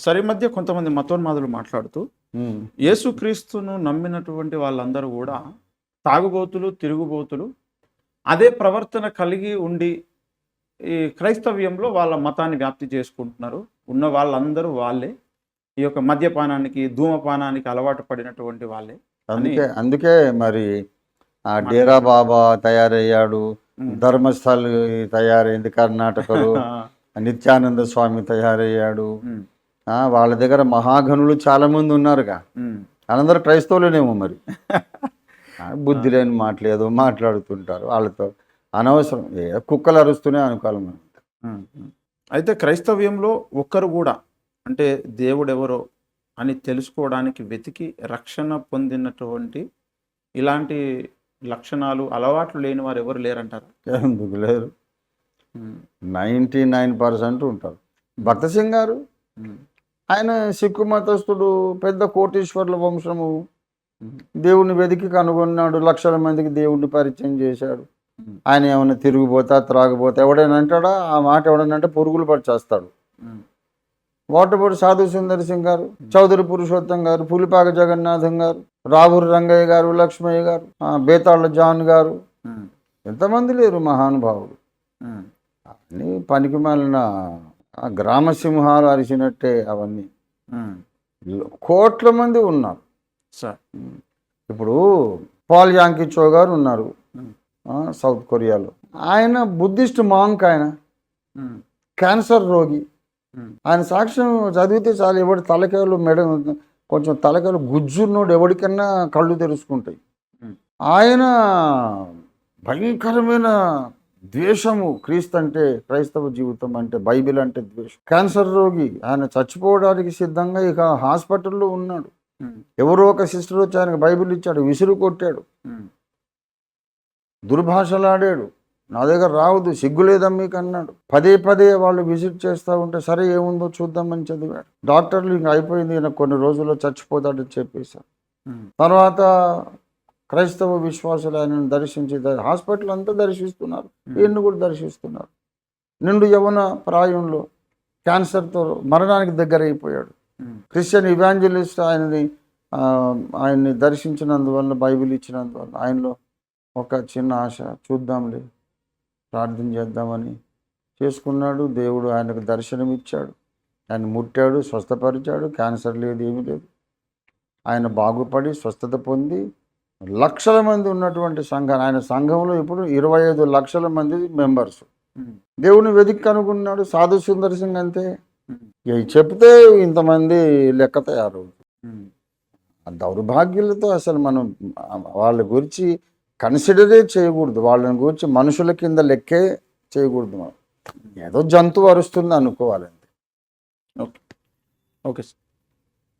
సరే మధ్య కొంతమంది మతోన్మాదులు మాట్లాడుతూ. యేసుక్రీస్తును నమ్మినటువంటి వాళ్ళందరూ కూడా తాగుబోతులు తిరుగుబోతులు అదే ప్రవర్తన కలిగి ఉండి ఈ క్రైస్తవ్యంలో వాళ్ళ మతాన్ని వ్యాప్తి చేసుకుంటున్నారు. ఉన్న వాళ్ళందరూ వాళ్ళే. ఈ యొక్క మద్యపానానికి ధూమపానానికి అలవాటు పడినటువంటి వాళ్ళే. అందుకే అందుకే మరి ఆ డేరా బాబా తయారయ్యాడు. ధర్మస్థల్ తయారైంది కర్ణాటకలో. నిత్యానంద స్వామి తయారయ్యాడు. వాళ్ళ దగ్గర మహాగణులు చాలా మంది ఉన్నారుగా. వాళ్ళందరూ క్రైస్తవులేనేమో మరి. బుద్ధి లేని మాటలు ఏదో మాట్లాడుతుంటారు. వాళ్ళతో అనవసరం. ఏ కుక్కలు అరుస్తూనే అనుకోవాలి మనం. అయితే క్రైస్తవ్యంలో ఒక్కరు కూడా అంటే దేవుడు ఎవరో అని తెలుసుకోవడానికి వెతికి రక్షణ పొందినటువంటి ఇలాంటి లక్షణాలు అలవాట్లు లేని వారు ఎవరు లేరంటారా? ఎందుకు లేరు? నైంటీ నైన్ పర్సెంట్ ఉంటారు. భక్త సింగ్ గారు ఆయన సిక్కు మతస్థుడు పెద్ద కోటీశ్వర్ల వంశము. దేవుణ్ణి వెతికి కనుగొన్నాడు. లక్షల మందికి దేవుణ్ణి పరిచయం చేశాడు. ఆయన ఏమైనా తిరిగిపోతా త్రాగిపోతా ఎవడైనా అంటాడా? ఆ మాట ఎవడైనా అంటే పురుగులు పడి చేస్తాడు వాటపూడి సాధు సుందర్ సింగ్ గారు చౌదరి పురుషోత్తం గారు పులిపాక జగన్నాథం గారు రాబూరి రంగయ్య గారు లక్ష్మయ్య గారు బేతాళ్ళ జాన్ గారు. ఎంతమంది లేరు మహానుభావులు. ఉమ్, అన్నీ పనికి మాలిన ఆ గ్రామ సింహాలు అరిచినట్టే అవన్నీ. కోట్ల మంది ఉన్నారు. సార్. ఇప్పుడు పాల్ యాంకిచో గారు ఉన్నారు. సౌత్ కొరియాలో. ఆయన బుద్ధిస్ట్ మాంక్ ఆయన. క్యాన్సర్ రోగి. ఆయన సాక్ష్యం చదివితే చాలు ఎవడి తలకాయలు మెడ కొంచెం తలకాయలు గుజ్జున్నోడు ఎవరికన్నా కళ్ళు తెరుచుకుంటాయి. ఆయన భయంకరమైన ద్వేషము క్రీస్తు అంటే క్రైస్తవ జీవితం అంటే బైబిల్ అంటే ద్వేషం. క్యాన్సర్ రోగి ఆయన చచ్చిపోవడానికి సిద్ధంగా ఇక హాస్పిటల్లో ఉన్నాడు. ఎవరో ఒక సిస్టర్ వచ్చి ఆయనకు బైబిల్ ఇచ్చాడు విసురు కొట్టాడు. దుర్భాషలాడాడు. నా దగ్గర రావద్దు సిగ్గు లేదమ్మా మీకు అన్నాడు. పదే పదే వాళ్ళు విజిట్ చేస్తూ ఉంటే సరే ఏముందో చూద్దామని చదివాడు. డాక్టర్లు ఇంక అయిపోయింది ఈయన కొన్ని రోజుల్లో చచ్చిపోతాడని చెప్పేశారు. తర్వాత క్రైస్తవ విశ్వాసులు ఆయనను దర్శించి హాస్పిటల్ అంతా దర్శిస్తున్నారు. ఈయన్ని కూడా దర్శిస్తున్నారు. నిండు యవన ప్రాయంలో క్యాన్సర్తో మరణానికి దగ్గర అయిపోయాడు క్రిస్టియన్ ఇవాంజలిస్ట్ ఆయనని ఆయన్ని దర్శించినందువల్ల బైబిల్ ఇచ్చినందువల్ల ఆయనలో ఒక చిన్న ఆశ చూద్దాంలే ప్రార్థన చేద్దామని చేసుకున్నాడు. దేవుడు ఆయనకు దర్శనం ఇచ్చాడు ఆయన ముట్టాడు స్వస్థపరిచాడు. క్యాన్సర్ లేదు ఏమీ లేదు. ఆయన బాగుపడి స్వస్థత పొంది లక్షల మంది ఉన్నటువంటి సంఘం. ఆయన సంఘంలో ఇప్పుడు ఇరవై ఐదు లక్షల మంది మెంబర్స్ దేవుని వెతికి కనుగొన్నాడు. సాధు సుందర్ సింగ్ అంతే. ఇక చెప్తే ఇంతమంది లెక్క తయారవుతుంది దౌర్భాగ్యులతో అసలు మనం వాళ్ళ గురించి కన్సిడరే చేయకూడదు. వాళ్ళని గురించి మనుషుల కింద లెక్కే చేయకూడదు మనం. ఏదో జంతువు అరుస్తుంది అనుకోవాలంతే ఓకే సార్.